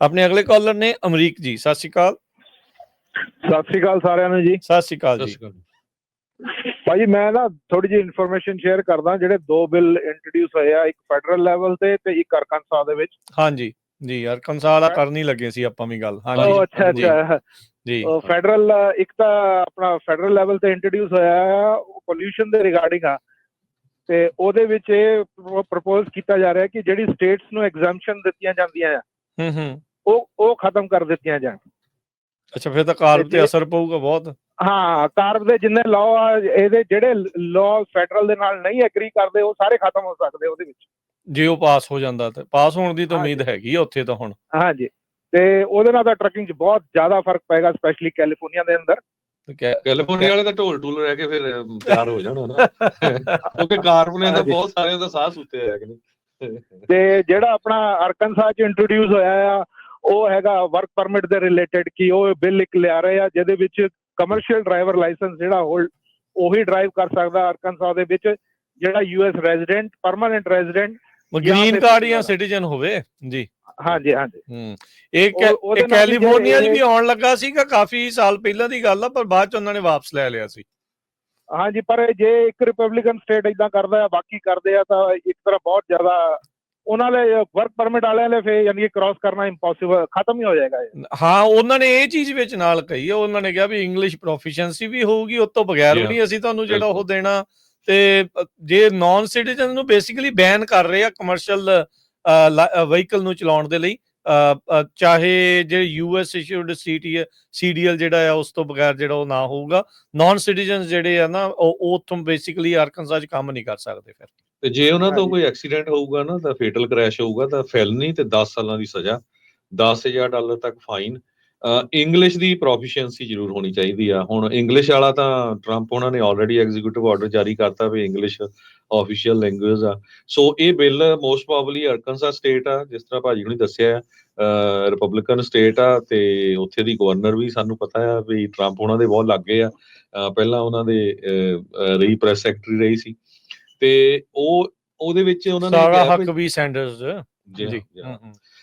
ਆਪਣੇ ਅਗਲੇ ਕਾਲਰ ਨੇ ਅਮਰੀਕ ਜੀ ਸਤਿ ਸ਼੍ਰੀ ਅਕਾਲ। ਸਤਿ ਸ੍ਰੀ ਅਕਾਲ ਸਾਰਿਆਂ ਨੂੰ ਜੀ। ਸਤਿ ਸ਼੍ਰੀ ਅਕਾਲ ਜੀ। ਭਾਜੀ ਮੈਂ ਨਾ ਥੋੜੀ ਜਿਹੀ ਇਨਫੋਰਮੇਸ਼ਨ ਸ਼ੇਅਰ ਕਰਦਾ ਜਿਹੜੇ ਦੋ ਬਿੱਲ ਇੰਟਰੋਡਿਊਸ ਹੋਏ ਆ ਇੱਕ ਫੈਡਰਲ ਲੈਵਲ ਤੇ ਤੇ ਇੱਕ ਅਰਕਾਨਸਾ ਦੇ ਵਿੱਚ। ਹਾਂਜੀ ਜੀ ਯਾਰ ਕੰਸਾਲਾ ਕਰਨ ਹੀ ਲੱਗੇ ਸੀ ਆਪਾਂ ਵੀ ਗੱਲ। ਹਾਂਜੀ ਉਹ ਅੱਛਾ ਅੱਛਾ। ਜੀ। ਉਹ ਫੈਡਰਲ ਇੱਕ ਤਾਂ ਆਪਣਾ ਫੈਡਰਲ ਲੈਵਲ ਤੇ ਇੰਟਰੋਡਿਊਸ ਹੋਇਆ ਆ ਉਹ ਪੋਲਿਊਸ਼ਨ ਦੇ ਰਿਗਾਰਡਿੰਗ ਆ। ਤੇ ਉਹਦੇ ਵਿੱਚ ਇਹ ਪ੍ਰਪੋਜ਼ ਕੀਤਾ ਜਾ ਰਿਹਾ ਕਿ ਜਿਹੜੀ ਸਟੇਟਸ ਨੂੰ ਐਗਜ਼ੈਂਪਸ਼ਨ ਦਿੱਤੀਆਂ ਜਾਂਦੀਆਂ ਆ ਹੂੰ ਹੂੰ। ਉਹ ਉਹ ਖਤਮ ਕਰ ਦਿੱਤੀਆਂ ਜਾਣ। ਅੱਛਾ ਫਿਰ ਤਾਂ ਕਾਰਬ ਤੇ ਅਸਰ ਪਊਗਾ ਬਹੁਤ। ਹਾਂ ਕਾਰਬ ਦੇ ਜਿੰਨੇ ਲਾਅ ਆ ਇਹਦੇ ਜਿਹੜੇ ਲਾਅ ਫੈਡਰਲ ਦੇ ਨਾਲ ਨਹੀਂ ਐਗਰੀ ਕਰਦੇ ਉਹ ਸਾਰੇ ਖਤਮ ਹੋ ਸਕਦੇ ਉਹਦੇ ਵਿੱਚ। ਜੇ ਉਹ ਪਾਸ ਹੋ ਜਾਂਦਾ ਤੇ ਪਾਸ ਹੋਣ ਦੀ ਤਾਂ। ਉਮੀਦ ਹੈਗੀ ਆ ਉੱਥੇ ਤਾਂ ਹੁਣ। ਹਾਂਜੀ। ਤੇ ਉਹਦੇ ਨਾਲ ਤਾਂ ਟਰੱਕਿੰਗ 'ਚ ਬਹੁਤ ਜ਼ਿਆਦਾ ਫ਼ਰਕ ਪਏਗਾ ਸਪੈਸ਼ਲੀ ਕੈਲੀਫੋਰਨੀਆ ਦੇ ਅੰਦਰ। ਤੇ ਕੈਲੀਫੋਰਨੀਆ ਵਾਲੇ ਤਾਂ ਢੋਲ ਢੂਲ ਰਹਿ ਕੇ ਫਿਰ ਤਿਆਰ ਹੋ ਜਾਣ ਨਾ ਕਿਉਂਕਿ ਕਾਰਬਨੇ ਦਾ ਹਾਂਜੀ। ਬਹੁਤ ਸਾਰਿਆਂ ਦਾ ਸਾਹ ਸੁੱਤੇ ਹੋਇਆ ਕਿ ਨਹੀਂ। ਤੇ ਜਿਹੜਾ ਆਪਣਾ ਅਰਕਨਸਾ 'ਚ ਇੰਟਰੋਡਿਊਸ ਹੋਇਆ ਆ ਉਹ ਹੈਗਾ ਵਰਕ ਪਰਮਿਟ ਦੇ ਰਿਲੇਟਡ ਕਿ ਉਹ ਬਿੱਲ ਇੱਕ ਲਿਆ ਰਹੇ ਆ ਜਿਹਦੇ ਵਿੱਚ ਕਮਰਸ਼ੀਅਲ ਡਰਾਈਵਰ ਲਾਇਸੈਂਸ ਜਿਹੜਾ ਹੋਲਡ ਉਹੀ ਡਰਾਈਵ ਕਰ ਸਕਦਾ ਅਰਕਨਸਾ ਦੇ ਵਿੱਚ ਜਿਹੜਾ US resident permanent resident green card ਜਾਂ। ਸਿਟੀਜ਼ਨ ਹੋਵੇ ਜੀ ਹਾਂਜੀ ਹਾਂਜੀ ਹੂੰ ਇਹ ਕੈਲੀਫੋਰਨੀਆ 'ਚ ਵੀ ਆਉਣ ਲੱਗਾ ਸੀਗਾ ਕਾਫੀ ਸਾਲ ਪਹਿਲਾਂ ਦੀ ਗੱਲ ਆ ਪਰ ਬਾਅਦ ਚ ਉਹਨਾਂ ਨੇ ਵਾਪਸ ਲੈ ਲਿਆ ਸੀ ਹਾਂਜੀ ਪਰ ਜੇ ਇੱਕ ਰਿਪਬਲਿਕਨ ਸਟੇਟ ਇਦਾਂ ਕਰਦਾ ਆ ਬਾਕੀ ਕਰਦੇ ਆ ਤਾਂ ਇੱਕ ਤਰ੍ਹਾਂ ਬਹੁਤ ਜ਼ਿਆਦਾ ਉਹਨਾਂ ਲਈ ਵਰਕ ਪਰਮਿਟ ਵਾਲਿਆਂ ਲਈ ਫੇ ਯਾਨੀ ਕਿ ਕ੍ਰਾਸ ਕਰਨਾ ਇੰਪੋਸੀਬਲ ਖਤਮ ਹੀ ਹੋ ਜਾਏਗਾ ਇਹ ਹਾਂ ਉਹਨਾਂ ਨੇ ਇਹ ਚੀਜ਼ ਵਿੱਚ ਨਾਲ ਕਹੀ ਉਹਨਾਂ ਨੇ ਕਿਹਾ ਵੀ ਇੰਗਲਿਸ਼ ਪ੍ਰੋਫੀਸ਼ੀਐਂਸੀ ਵੀ ਹੋਊਗੀ ਉਸ ਤੋਂ ਬਗੈਰ ਵੀ. ਨਹੀਂ ਅਸੀਂ ਤੁਹਾਨੂੰ ਜਿਹੜਾ ਉਹ। ਦੇਣਾ ਤੇ ਜੇ ਨਾਨ ਸਿਟੀਜ਼ਨ ਨੂੰ ਬੇਸਿਕਲੀ ਬੈਨ ਕਰ ਰਹੇ ਆ ਕਮਰਸ਼ੀਅਲ ਵਹੀਕਲ ਨੂੰ ਚਲਾਉਣ ਦੇ ਲਈ ਚਾਹੇ ਜੇ ਯੂਐਸ ਇਸ਼ੂਡ ਸੀਟੀ ਸੀਡੀਐਲ ਜਿਹੜਾ ਆ ਉਸ ਤੋਂ ਬਗੈਰ ਜਿਹੜਾ ਉਹ ਨਾ ਹੋਊਗਾ ਨਾਨ ਸਿਟੀਜ਼ਨ ਜਿਹੜੇ ਆ ਨਾ ਉਹ ਉਹ ਉੱਥੋਂ ਬੇਸਿਕਲੀ ਆਰਕਨਸਾ 'ਚ ਕੰਮ ਨਹੀਂ ਕਰ ਸਕਦੇ ਫਿਰ ਤੇ ਜੇ ਉਹਨਾਂ ਤੋਂ। ਕੋਈ ਐਕਸੀਡੈਂਟ ਹੋਊਗਾ ਨਾ ਤਾਂ ਫੇਟਲ ਕ੍ਰੈਸ਼ ਹੋਊਗਾ ਤਾਂ ਫੈਲਨੀ ਤੇ 10 ਸਾਲਾਂ ਦੀ ਸਜ਼ਾ 10000 ਡਾਲਰ ਤੱਕ ਫਾਈਨ ਇੰਗਲਿਸ਼ ਦੀ ਪ੍ਰੋਫੀਸ਼ੀਐਂਸੀ ਜ਼ਰੂਰ ਹੋਣੀ ਚਾਹੀਦੀ ਆ। ਹੁਣ ਇੰਗਲਿਸ਼ ਵਾਲਾ ਤਾਂ ਟਰੰਪ ਉਹਨਾਂ ਨੇ ਆਲਰੇਡੀ ਐਗਜ਼ੀਕਿਊਟਿਵ ਆਰਡਰ ਜਾਰੀ ਕਰਤਾ ਵੀ ਇੰਗਲਿਸ਼ ਆਫੀਸ਼ੀਅਲ ਲੈਂਗੁਏਜ ਆ। ਸੋ ਇਹ bill most probably Arkansas state ਆ ਜਿਸ ਤਰ੍ਹਾਂ ਭਾਜੀ ਹੁਣੀ ਦੱਸਿਆ ਰਿਪਬਲਿਕਨ ਸਟੇਟ ਆ ਤੇ ਉੱਥੇ ਦੀ ਗਵਰਨਰ ਵੀ ਸਾਨੂੰ ਪਤਾ ਆ ਵੀ ਟਰੰਪ ਉਹਨਾਂ ਦੇ ਬਹੁਤ ਲੱਗੇ ਆ। ਪਹਿਲਾਂ ਉਹਨਾਂ ਦੇ ਰਹੀ ਪ੍ਰੈਸ ਸੈਕਟਰੀ ਰਹੀ ਸੀ। ਤੇ ਉਹ ਉਹਦੇ ਵਿੱਚ ਉਹਨਾਂ ਨੇ ਸਾਰਾ ਹੱਕ ਵੀ ਸੈਂਡਰਸ ਜੀ।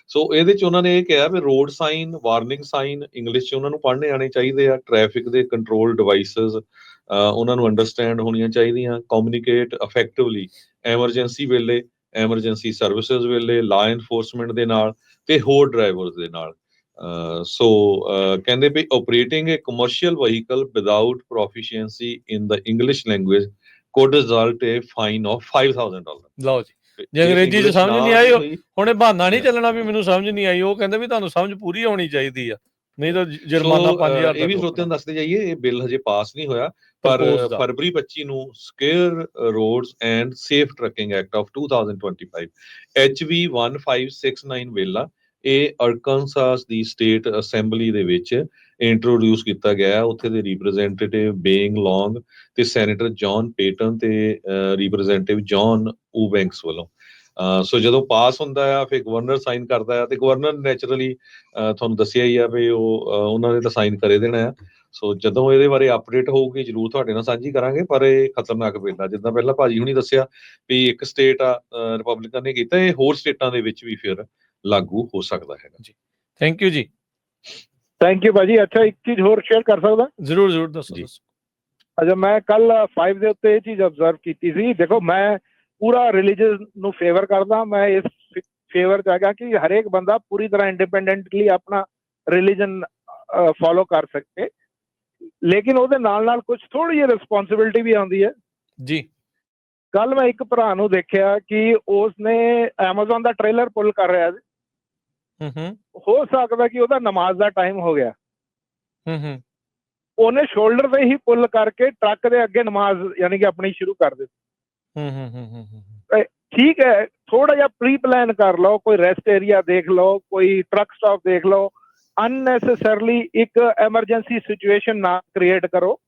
ਸੋ ਇਹਦੇ ਚ ਉਹਨਾਂ ਨੇ ਇਹ ਕਿਹਾ ਵੀ road sign warning sign English ਚ ਉਹਨਾਂ ਨੂੰ ਪੜ੍ਹਨੇ ਆਣੇ ਚਾਹੀਦੇ ਆ ਟ੍ਰੈਫਿਕ ਦੇ ਕੰਟਰੋਲ ਡਿਵਾਈਸਸ ਉਹਨਾਂ ਨੂੰ ਅੰਡਰਸਟੈਂਡ ਹੋਣੀਆਂ ਚਾਹੀਦੀਆਂ ਕਮਿਊਨੀਕੇਟ ਇਫੈਕਟਿਵਲੀ ਐਮਰਜੈਂਸੀ ਵੇਲੇ ਐਮਰਜੈਂਸੀ ਸਰਵਿਸਿਜ਼ ਵੇਲੇ ਲਾ ਐਨਫੋਰਸਮੈਂਟ ਦੇ ਨਾਲ ਤੇ ਹੋਰ ਡਰਾਈਵਰਸ ਦੇ ਨਾਲ। ਸੋ ਕਹਿੰਦੇ ਵੀ operating uh commercial vehicle without proficiency in the English language could result a fine of 5000 dollar ਲਓ ਜੀ। ਜੇ ਅੰਗਰੇਜ਼ੀ ਚ ਸਮਝ ਨਹੀਂ ਆਈ, ਹੁਣ ਇਹ ਬਹਾਨਾ ਨਹੀਂ ਚੱਲਣਾ ਵੀ ਮੈਨੂੰ ਸਮਝ ਨਹੀਂ ਆਈ। ਉਹ ਕਹਿੰਦੇ ਵੀ ਤੁਹਾਨੂੰ ਸਮਝ ਪੂਰੀ ਹੋਣੀ ਚਾਹੀਦੀ ਆ। ਨਹੀਂ ਤਾਂ ਜੁਰਮਾਨਾ 5000 ਇਹ ਵੀ ਸਰੋਤਿਆਂ ਨੂੰ ਦੱਸਦੇ ਜਾਈਏ ਇਹ ਬਿੱਲ ਹਜੇ ਪਾਸ ਨਹੀਂ ਹੋਇਆ। ਪਰ। ਫਰਵਰੀ 25 ਨੂੰ secure roads and safe trucking act of 2025 HV 1569 bill ਆ ਇਹ ਅਰਕਾਨਸਾਸ ਦੀ ਸਟੇਟ ਅਸੈਂਬਲੀ ਦੇ ਵਿੱਚ ਇੰਟਰੋਡਿਊਸ ਕੀਤਾ ਗਿਆ ਉੱਥੇ ਦੇ ਰਿਪਰੈਜ਼ੈਂਟੇਟਿਵ ਬੇਇੰਗ ਲੌਂਗ ਤੇ ਸੈਨੇਟਰ ਜੌਨ ਪੇਟਨ ਤੇ ਰਿਪਰੈਜ਼ੈਂਟੇਟਿਵ ਜੌਨ ਊਬੈਂਕਸ ਵੱਲੋਂ। ਸੋ ਜਦੋਂ ਪਾਸ ਹੁੰਦਾ ਆ, ਫਿਰ ਗਵਰਨਰ ਸਾਈਨ ਕਰਦਾ ਆ ਤੇ ਗਵਰਨਰ ਨੇਚਰਲੀ ਤੁਹਾਨੂੰ ਦੱਸਿਆ ਹੀ ਆ ਵੀ ਉਹ ਉਹਨਾਂ ਨੇ ਤਾਂ ਸਾਈਨ ਕਰੇ ਦੇਣਾ ਆ। ਸੋ ਜਦੋਂ ਇਹਦੇ ਬਾਰੇ ਅਪਡੇਟ ਹੋਊਗੀ, ਜਰੂਰ ਤੁਹਾਡੇ ਨਾਲ ਸਾਂਝੀ ਕਰਾਂਗੇ, ਪਰ ਇਹ ਖਤਰਨਾਕ ਬਿੱਲ ਆ। ਜਿੱਦਾਂ ਪਹਿਲਾਂ ਭਾਜੀ ਹੁਣੀ ਦੱਸਿਆ ਵੀ ਇੱਕ ਸਟੇਟ ਆ ਰਿਪਬਲਿਕਨ ਨੇ ਕੀਤਾ, ਇਹ ਹੋਰ ਸਟੇਟਾਂ ਦੇ ਵਿੱਚ ਵੀ ਫਿਰ ਲਾਗੂ ਹੋ ਸਕਦਾ ਹੈਗਾ। ਥੈਂਕ ਯੂ ਜੀ। ਥੈਂਕ ਯੂ ਭਾਜੀ। ਅੱਛਾ ਇੱਕ ਚੀਜ਼ ਹੋਰ ਸ਼ੇਅਰ ਕਰ ਸਕਦਾ? ਜ਼ਰੂਰ ਜ਼ਰੂਰ ਦੱਸੋ ਜੀ। ਅੱਛਾ ਮੈਂ ਕੱਲ 5 ਦੇ ਉੱਤੇ ਇਹ ਚੀਜ਼ ਅਬਜ਼ਰਵ ਕੀਤੀ ਸੀ। ਦੇਖੋ ਮੈਂ ਪੂਰਾ ਰਿਲੀਜੀਅਸ ਨੂੰ ਫੇਵਰ ਕਰਦਾ। ਮੈਂ ਇਸ ਫੇਵਰ ਚ ਹੈਗਾ ਕਿ ਹਰੇਕ ਬੰਦਾ ਪੂਰੀ ਤਰ੍ਹਾਂ ਇੰਡੀਪੈਂਡੈਂਟਲੀ ਆਪਣਾ ਰਿਲੀਜਨ ਫੋਲੋ ਕਰ ਸਕੇ। ਲੇਕਿਨ ਉਹਦੇ ਨਾਲ ਨਾਲ ਕੁਝ ਥੋੜੀ ਜਿਹੀ ਰਿਸਪੌਂਸਿਬਿਲਟੀ ਵੀ ਆਉਂਦੀ ਹੈ। ਜੀ। ਕੱਲ ਮੈਂ ਇੱਕ ਭਰਾ ਨੂੰ ਦੇਖਿਆ ਕਿ ਉਸਨੇ Amazon ਦਾ ਟ੍ਰੇਲਰ ਪੁੱਲ ਕਰ ਰਿਹਾ ਸੀ। ਹੂੰ ਹੂੰ। ਹੋ ਸਕਦਾ ਕਿ ਉਹਦਾ ਨਮਾਜ਼ ਦਾ ਟਾਈਮ ਹੋ ਗਿਆ। ਹੂੰ ਹੂੰ। ਉਹਨੇ ਸ਼ੋਲਡਰ ਤੇ ਹੀ ਪੁੱਲ ਕਰਕੇ ਟਰੱਕ ਦੇ ਅੱਗੇ ਨਮਾਜ਼ ਯਾਨੀ ਕਿ ਆਪਣੀ ਸ਼ੁਰੂ ਕਰ ਦਿੱਤੀ। ਹੂੰ ਹੂੰ ਹੂੰ ਹੂੰ ਹੂੰ। ਠੀਕ ਹੈ ਥੋੜਾ ਜਿਹਾ ਪ੍ਰੀ ਪਲਾਨ ਕਰ ਲਓ ਕੋਈ ਰੈਸਟ ਏਰੀਆ ਦੇਖ ਲਓ ਕੋਈ ਟਰੱਕ ਸਟਾਪ ਦੇਖ ਲਓ। ਅਨਨੈਸੈਸਰਲੀ ਇੱਕ ਐਮਰਜੈਂਸੀ ਸਿਚੁਏਸ਼ਨ ਨਾ ਕ੍ਰੀਏਟ ਕਰੋ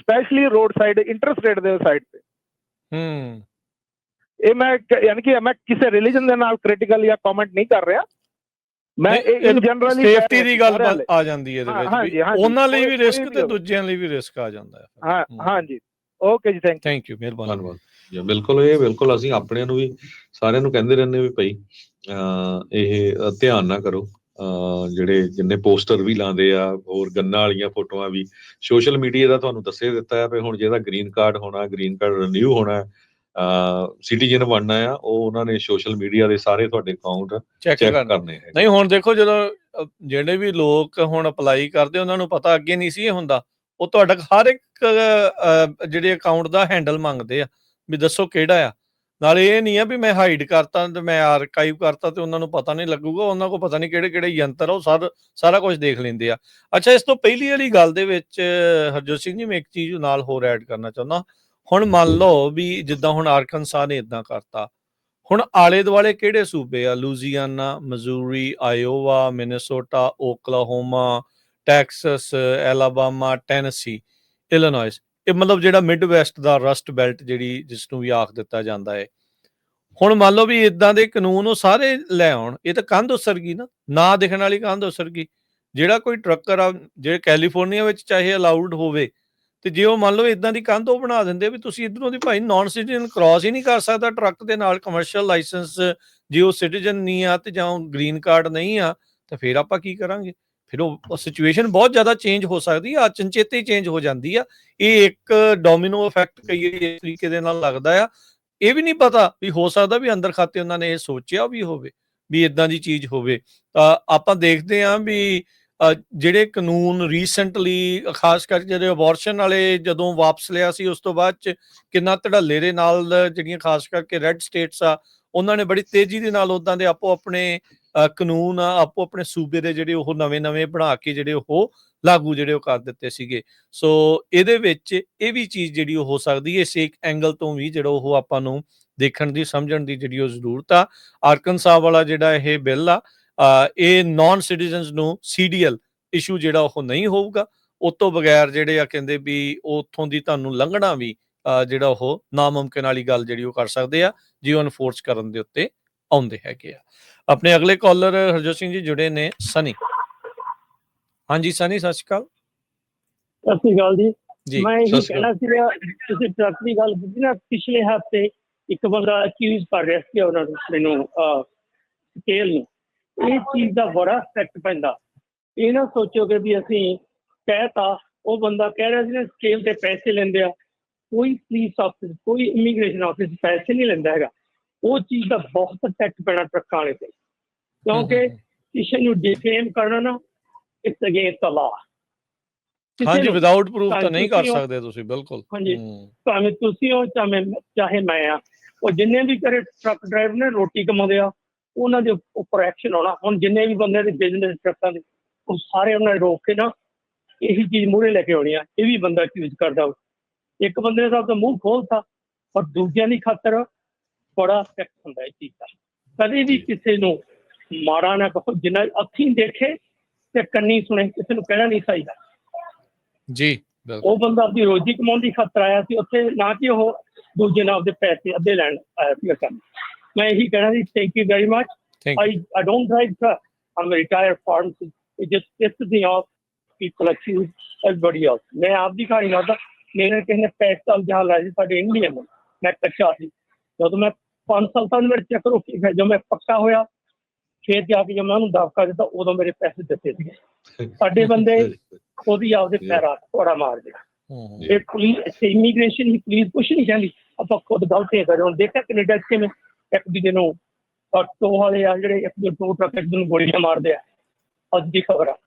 ਸਪੈਸ਼ਲੀ ਰੋਡ ਸਾਈਡ ਇੰਟਰਸਟੇਟ ਦੇ ਸਾਈਡ ਤੇ। ਹੂੰ। ਇਹ ਮੈਂ ਯਾਨੀ ਕਿ ਮੈਂ ਕਿਸੇ ਰਿਲੀਜਨ ਦੇ ਨਾਲ ਕ੍ਰਿਟੀਕਲ ਜਾਂ ਕਮੈਂਟ ਨਹੀਂ ਕਰ ਰਿਹਾ। ਮੈਂ ਇਨ ਜਨਰਲੀ ਸੇਫਟੀ ਦੀ ਗੱਲ ਆ ਜਾਂਦੀ ਹੈ ਇਹਦੇ ਵਿੱਚ ਵੀ ਉਹਨਾਂ ਲਈ ਵੀ ਰਿਸਕ ਤੇ ਦੂਜਿਆਂ ਲਈ ਵੀ ਰਿਸਕ ਆ ਜਾਂਦਾ ਹੈ। ਹਾਂ ਹਾਂਜੀ ਓਕੇ ਜੀ। ਥੈਂਕ ਥੈਂਕ ਯੂ ਮਿਹਰਬਾਨੀ। ਧੰਨਵਾਦ। ਜੀ ਬਿਲਕੁਲ ਇਹ ਬਿਲਕੁਲ ਅਸੀਂ ਆਪਣਿਆਂ ਨੂੰ ਵੀ ਸਾਰਿਆਂ ਨੂੰ ਕਹਿੰਦੇ ਰਹਿੰਦੇ ਵੀ ਭਾਈ ਇਹ ਧਿਆਨ ਨਾ ਕਰੋ। ਜਿਹੜੇ ਜਿੰਨੇ ਪੋਸਟਰ ਵੀ ਲਾਉਂਦੇ ਆ ਹੋਰ ਗੰਨਾ ਵਾਲੀਆਂ ਫੋਟੋਆਂ ਵੀ ਸੋਸ਼ਲ ਮੀਡੀਆ ਦਾ ਤੁਹਾਨੂੰ ਦੱਸੇ ਦਿੱਤਾ ਹੈ ਵੀ ਹੁਣ ਜਿਹਦਾ ਗ੍ਰੀਨ ਕਾਰਡ ਹੋਣਾ ਗ੍ਰੀਨ ਕਾਰਡ ਰਿਨਿਊ ਹੋਣਾ ਸਿਟੀਜ਼ਨ ਬਣਨਾ ਆ ਉਹ ਉਹਨਾਂ ਨੇ ਸੋਸ਼ਲ ਮੀਡੀਆ ਦੇ ਸਾਰੇ ਤੁਹਾਡੇ ਅਕਾਊਂਟ ਚੈੱਕ ਕਰਨਾ। ਹੈ ਨਹੀਂ ਹੁਣ ਦੇਖੋ ਜਦੋਂ ਜਿਹੜੇ ਵੀ ਲੋਕ ਹੁਣ ਅਪਲਾਈ ਕਰਦੇ ਉਹਨਾਂ ਨੂੰ ਪਤਾ ਅੱਗੇ ਨਹੀਂ ਸੀ ਇਹ ਹੁੰਦਾ। ਉਹ ਤੁਹਾਡਾ ਹਰ ਇੱਕ ਜਿਹੜੇ ਅਕਾਊਂਟ ਦਾ ਹੈਂਡਲ ਮੰਗਦੇ ਆ ਵੀ ਦੱਸੋ ਕਿਹੜਾ ਆ। ਨਾਲੇ ਇਹ ਨਹੀਂ ਆ ਵੀ ਮੈਂ ਹਾਈਡ ਕਰਤਾ ਤੇ ਮੈਂ ਆਰਕਾਈਵ ਕਰਤਾ ਤੇ ਉਹਨਾਂ ਨੂੰ ਪਤਾ ਨਹੀਂ ਲੱਗੂਗਾ ਉਹਨਾਂ ਕੋਲ ਪਤਾ ਨਹੀਂ ਕਿਹੜੇ ਕਿਹੜੇ ਯੰਤਰ ਉਹ ਸਾਰ ਸਾਰਾ ਕੁਝ ਦੇਖ ਲੈਂਦੇ ਆ। ਅੱਛਾ ਇਸ ਤੋਂ ਪਹਿਲੀ ਵਾਲੀ ਗੱਲ ਦੇ ਵਿੱਚ ਹਰਜੋਤ ਸਿੰਘ ਜੀ ਮੈਂ ਇੱਕ ਚੀਜ਼ ਨਾਲ ਹੋਰ ਐਡ ਕਰਨਾ ਚਾਹੁੰਦਾ। ਹੁਣ ਮੰਨ ਲਓ ਵੀ ਜਿੱਦਾਂ ਹੁਣ ਆਰਕਨਸਾ ਨੇ ਇਦਾਂ ਕਰਤਾ। ਹੁਣ ਆਲੇ ਦੁਆਲੇ ਕਿਹੜੇ ਸੂਬੇ ਆ? Louisiana, Missouri, Iowa, Minnesota, Oklahoma, Texas, Alabama, Tennessee, Illinois. ਇਹ ਮਤਲਬ ਜਿਹੜਾ ਮਿਡ ਵੈਸਟ ਦਾ ਰਸਟ ਬੈਲਟ ਜਿਹੜੀ ਜਿਸ ਨੂੰ ਵੀ ਆਖ ਦਿੱਤਾ ਜਾਂਦਾ ਹੈ ਹੁਣ ਮੰਨ ਲਓ ਵੀ ਇਦਾਂ ਦੇ ਕਾਨੂੰਨ ਉਹ ਸਾਰੇ ਲੈ ਆਉਣ। ਇਹ ਤਾਂ ਕੰਧ ਉਸਰ ਗਈ ਨਾ। ਨਾ ਦਿਖਣ ਵਾਲੀ ਕੰਧ ਉਸਰ ਗਈ ਜਿਹੜਾ ਕੋਈ ਟਰੱਕਰ ਆ, ਜਿਹੜੇ ਕੈਲੀਫੋਰਨੀਆ ਵਿੱਚ ਚਾਹੇ ਅਲਾਉਡ ਹੋਵੇ ਤੇ ਜੇ ਉਹ ਮੰਨ ਲਓ ਇਦਾਂ ਦੀ ਕੰਧ ਉਹ ਬਣਾ ਦਿੰਦੇ ਵੀ ਤੁਸੀਂ ਇਧਰੋਂ ਦੀ ਭਾਈ ਨਾਨ ਸਿਟੀਜ਼ਨ ਕ੍ਰਾਸ ਹੀ ਨਹੀਂ ਕਰ ਸਕਦਾ ਟਰੱਕ ਦੇ ਨਾਲ ਕਮਰਸ਼ੀਅਲ ਲਾਇਸੈਂਸ ਜੇ ਉਹ ਸਿਟੀਜ਼ਨ ਨਹੀਂ ਆ ਤੇ ਜਾਂ ਗ੍ਰੀਨ ਕਾਰਡ ਨਹੀਂ ਆ, ਤਾਂ ਫਿਰ ਆਪਾਂ ਕੀ ਕਰਾਂਗੇ? ਫਿਰ ਉਹ ਸਿਚੁਏਸ਼ਨ ਬਹੁਤ ਜ਼ਿਆਦਾ ਚੇਂਜ ਹੋ ਸਕਦੀ ਆ, ਅਚਨਚੇਤੇ ਚੇਂਜ ਹੋ ਜਾਂਦੀ ਆ। ਇਹ ਇੱਕ ਡੋਮਿਨੋ ਇਫੈਕਟ ਕਈ ਇਸ ਤਰੀਕੇ ਦੇ ਨਾਲ ਲੱਗਦਾ ਆ। ਇਹ ਵੀ ਨਹੀਂ ਪਤਾ ਵੀ ਹੋ ਸਕਦਾ ਵੀ ਅੰਦਰ ਖਾਤੇ ਉਹਨਾਂ ਨੇ ਇਹ ਸੋਚਿਆ ਵੀ ਹੋਵੇ, ਵੀ ਇਦਾਂ ਦੀ ਚੀਜ਼ ਹੋਵੇ। ਤਾਂ ਆਪਾਂ ਦੇਖਦੇ ਹਾਂ ਵੀ ਜਿਹੜੇ ਕਾਨੂੰਨ ਰੀਸੈਂਟਲੀ ਖਾਸ ਕਰਕੇ ਜਿਹੜੇ ਅਬੋਰਸ਼ਨ ਵਾਲੇ ਜਦੋਂ ਵਾਪਸ ਲਿਆ ਸੀ, ਉਸ ਤੋਂ ਬਾਅਦ ਚ ਕਿੰਨਾ ਧੜੱਲੇ ਦੇ ਨਾਲ ਜਿਹੜੀਆਂ ਖਾਸ ਕਰਕੇ ਰੈੱਡ ਸਟੇਟਸ ਆ, ਉਹਨਾਂ ਨੇ ਬੜੀ ਤੇਜ਼ੀ ਦੇ ਨਾਲ ਉਦਾਂ ਦੇ ਆਪੋ ਆਪਣੇ ਕਾਨੂੰਨ ਆ, ਆਪੋ ਆਪਣੇ ਸੂਬੇ ਦੇ ਜਿਹੜੇ ਉਹ ਨਵੇਂ-ਨਵੇਂ ਬਣਾ ਕੇ ਜਿਹੜੇ ਉਹ ਲਾਗੂ ਜਿਹੜੇ ਉਹ ਕਰ ਦਿੱਤੇ ਸੀਗੇ। ਸੋ ਇਹਦੇ ਵਿੱਚ ਇਹ ਵੀ ਚੀਜ਼ ਜਿਹੜੀ ਉਹ ਹੋ ਸਕਦੀ ਹੈ, ਇਸ ਇੱਕ ਐਂਗਲ ਤੋਂ ਵੀ ਜਿਹੜਾ ਉਹ ਆਪਾਂ ਨੂੰ ਦੇਖਣ ਦੀ, ਸਮਝਣ ਦੀ ਜਿਹੜੀ ਉਹ ਜ਼ਰੂਰਤ ਆ। ਆਰਕਨਸਾ ਵਾਲਾ ਜਿਹੜਾ ਇਹ ਬਿੱਲ ਆ ਇਹ ਨਾਨ ਸਿਟੀਜ਼ਨਸ ਨੂੰ ਸੀਡੀਐਲ ਇਸ਼ੂ ਜਿਹੜਾ ਉਹ ਨਹੀਂ ਹੋਊਗਾ। ਉਸ ਤੋਂ ਬਗੈਰ ਜਿਹੜੇ ਆ ਕਹਿੰਦੇ ਵੀ ਉੱਥੋਂ ਦੀ ਤੁਹਾਨੂੰ ਲੰਘਣਾ ਵੀ ਜਿਹੜਾ ਉਹ ਨਾਮੁਮਕਿਨ ਵਾਲੀ ਗੱਲ ਜਿਹੜੀ ਉਹ ਕਰ ਸਕਦੇ ਆ ਜੇ ਉਹ ਅਨਫੋਰਸ ਕਰਨ ਦੇ ਉੱਤੇ ਆਉਂਦੇ ਹੈਗੇ ਆ। ਆਪਣੇ ਅਗਲੇ ਕਾਲਰ ਹਰਜੋਤ ਸਿੰਘ ਜੀ ਜੁੜੇ ਨੇ ਸਨੀ ਹਾਂਜੀ ਸਨੀ ਸਤਿ ਸ਼੍ਰੀ ਅਕਾਲ। ਸਤਿ ਸ਼੍ਰੀ ਅਕਾਲ ਜੀ। ਮੈਂ ਇਹ ਕਹਿਣਾ ਸੀਗਾ ਤੁਸੀਂ ਟਰੱਕ ਦੀ ਗੱਲ ਕੀਤੀ ਨਾ ਪਿਛਲੇ ਹਫ਼ਤੇ ਇੱਕ ਬੰਦਾ ਅਕਿਊਜ਼ ਕਰ ਰਿਹਾ ਸੀ ਉਹਨਾਂ ਨੂੰ ਮੈਨੂੰ ਸਕੇਲ ਨੂੰ। ਇਹ ਚੀਜ਼ ਦਾ ਬੜਾ ਇਫੈਕਟ ਪੈਂਦਾ। ਇਹ ਨਾ ਸੋਚੋ ਕਿ ਵੀ ਅਸੀਂ ਕਹਿਤਾ ਉਹ ਬੰਦਾ ਕਹਿ ਰਿਹਾ ਸੀ ਨਾ ਸਕੇਲ ਤੇ ਪੈਸੇ ਲੈਂਦੇ ਆ। ਕੋਈ ਪੁਲਿਸ ਆਫਿਸ ਕੋਈ ਇਮੀਗ੍ਰੇਸ਼ਨ ਆਫਿਸ ਪੈਸੇ ਨਹੀਂ ਲੈਂਦਾ ਹੈਗਾ। ਉਹ ਚੀਜ਼ ਦਾ ਬਹੁਤ ਇਫੈਕਟ ਪੈਣਾ ਟਰੱਕਾਂ ਵਾਲੇ ਤੇ। ਕਿਉਂਕਿ ਕਿਸੇ ਨੂੰ ਡਿਫੇਮ ਕਰਨਾ ਨਾ ਇਟਸ ਅਗੇਂਸਟ ਦ ਲਾ ਹਾਂਜੀ ਵਿਦਆਊਟ ਪ੍ਰੂਫ ਤਾਂ ਨਹੀਂ ਕਰ ਸਕਦੇ ਤੁਸੀਂ ਬਿਲਕੁਲ। ਹਾਂਜੀ। ਭਾਵੇਂ ਤੁਸੀਂ ਹੋ ਚਾਹੇ ਚਾਹੇ ਮੈਂ ਆ ਉਹ ਜਿੰਨੇ ਵੀ ਕਰੇ ਟਰੱਕ ਡਰਾਈਵਰ ਨੇ ਰੋਟੀ ਕਮਾਉਂਦੇ ਆ ਉਹਨਾਂ ਦੇ ਉੱਪਰ ਐਕਸ਼ਨ ਆਉਣਾ। ਹੁਣ ਜਿੰਨੇ ਵੀ ਬੰਦੇ ਦੇ ਬਿਜ਼ਨਸ ਟਰੱਕਾਂ ਦੇ ਉਹ ਸਾਰੇ ਉਹਨਾਂ ਨੇ ਰੋਕ ਕੇ ਨਾ ਇਹੀ ਚੀਜ਼ ਮੂਹਰੇ ਲੈ ਕੇ ਆਉਣੀ ਆ। ਇਹ ਵੀ ਬੰਦਾ ਯੂਜ਼ ਕਰਦਾ। ਇੱਕ ਬੰਦੇ ਨੇ ਤਾਂ ਮੂੰਹ ਖੋਲਤਾ ਪਰ ਦੂਜਿਆਂ ਦੀ ਖਾਤਰ ਬੜਾ ਇਫੈਕਟ ਹੁੰਦਾ ਇਹ ਚੀਜ਼ ਦਾ। ਕਦੇ ਵੀ ਕਿਸੇ ਨੂੰ ਮਾੜਾ ਨਾ ਕਹੋ। ਜਿੰਨਾ ਅੱਖੀਂ ਦੇਖੇ ਤੇ ਕੰਨੀ ਸੁਣੇ ਕਿਸੇ ਨੂੰ ਕਹਿਣਾ ਨਹੀਂ ਚਾਹੀਦਾ। ਜੀ ਉਹ ਬੰਦਾ ਆਪਣੀ ਰੋਜੀ ਕਮਾਉਣ ਦੀ ਖਾਤਰ ਆਇਆ ਸੀ। ਉੱਥੇ ਨਾ ਕਿ ਉਹ ਦੂਜੇ ਨਾਲ ਆਪਦੇ ਪੈਸੇ ਅੱਧੇ ਲੈਣ ਆਇਆ ਸੀ। ਕਰਨ ਮੈਂ ਇਹੀ ਕਹਿਣਾ ਸੀ thank you very much thank I I don't drive truck. I'm a retired pharmacist. It just pisses me off. People accuse everybody else. ਮੈਂ ਆਪ ਦੀ ਕਹਾਣੀ ਦੱਸਦਾ ਮੇਰੇ ਕਿਸੇ ਨੇ ਪੈਸਾ ਜਹਾਂ ਲਾਇਆ ਸੀ ਸਾਡੇ ਇੰਡੀਆ ਨੂੰ ਮੈਂ ਕੱਚਾ ਸੀ ਜਦੋਂ ਮੈਂ 5 ਸਾਲ ਤੱਕ ਮੇਰੇ ਚੱਕਰ ਰੁਕੀ ਫਿਰ ਜਦੋਂ ਮੈਂ ਪੱਕਾ ਹੋਇਆ ਫਿਰ ਜਾ ਕੇ ਜਦੋਂ ਮੈਂ ਉਹਨੂੰ ਦਫਕਾ ਦਿੱਤਾ ਉਦੋਂ ਮੇਰੇ ਪੈਸੇ ਦਿੱਤੇ ਸੀਗੇ ਸਾਡੇ ਬੰਦੇ ਉਹਦੀ ਆਪਦੇ ਪੈਰਾਂ ਥੋੜਾ ਮਾਰ ਦੇ ਹੂੰ, ਇਹ ਪੁਲਿਸ ਇਮੀਗ੍ਰੇਸ਼ਨ ਹੀ ਪੁਲਿਸ ਕੁਛ ਨਹੀਂ ਕਹਿੰਦੀ ਆਪਾਂ ਖੁਦ ਗਲਤੀਆਂ ਕਰ ਰਹੇ ਹਾਂ ਦੇਖਿਆ ਕੈਨੇਡਾ ਕਿਵੇਂ ਇੱਕ ਦੂਜੇ ਨੂੰ ਟੋ ਵਾਲੇ ਆ ਜਿਹੜੇ ਇੱਕ ਦੂਜੇ ਨੂੰ ਟਰੱਕ ਇੱਕ ਦੂਜੇ ਨੂੰ ਗੋਲੀਆਂ ਮਾਰਦੇ ਆ। ਅੱਜ ਦੀ ਖਬਰ ਆ।